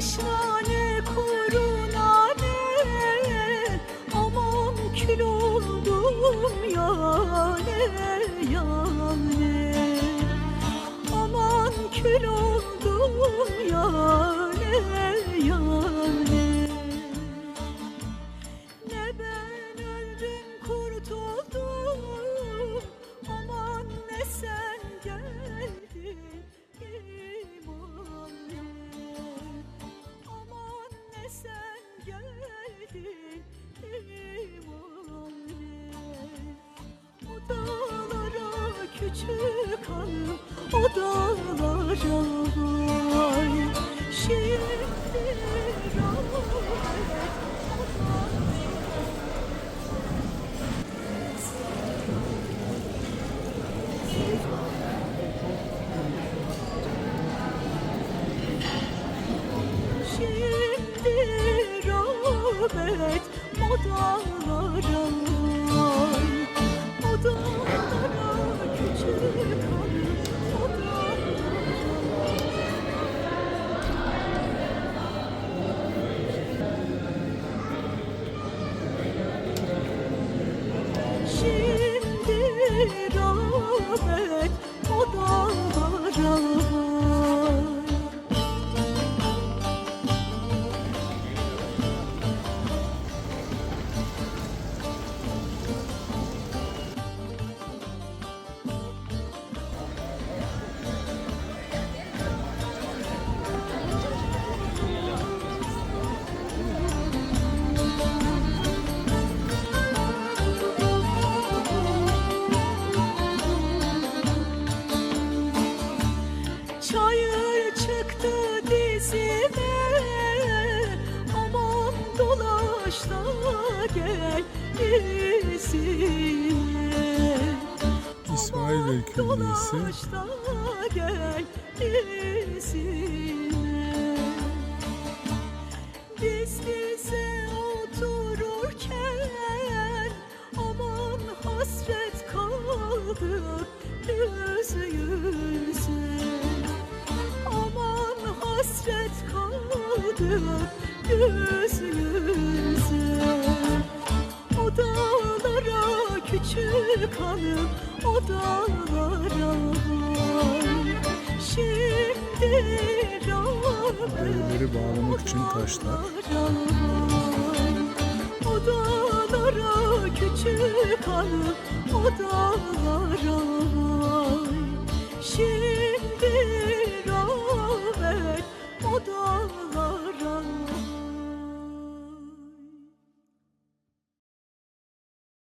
taşla ne? Kuru nane Aman kül oldum yane yane Aman kül oldum yane dağlara küçük hanım O dağlara vay Şimdi Şimdi rahmet odalara Şimdi da gel izime İsmail Bey Külliyesi. Gel izime Biz bize otururken Aman hasret kaldık yüz yüze Aman hasret kaldık yüz yüze küçük hanım O dağlara vay. Şimdi Evleri bağlamak için taşlar. Odalara küçük hanım Odalara vay. Şimdi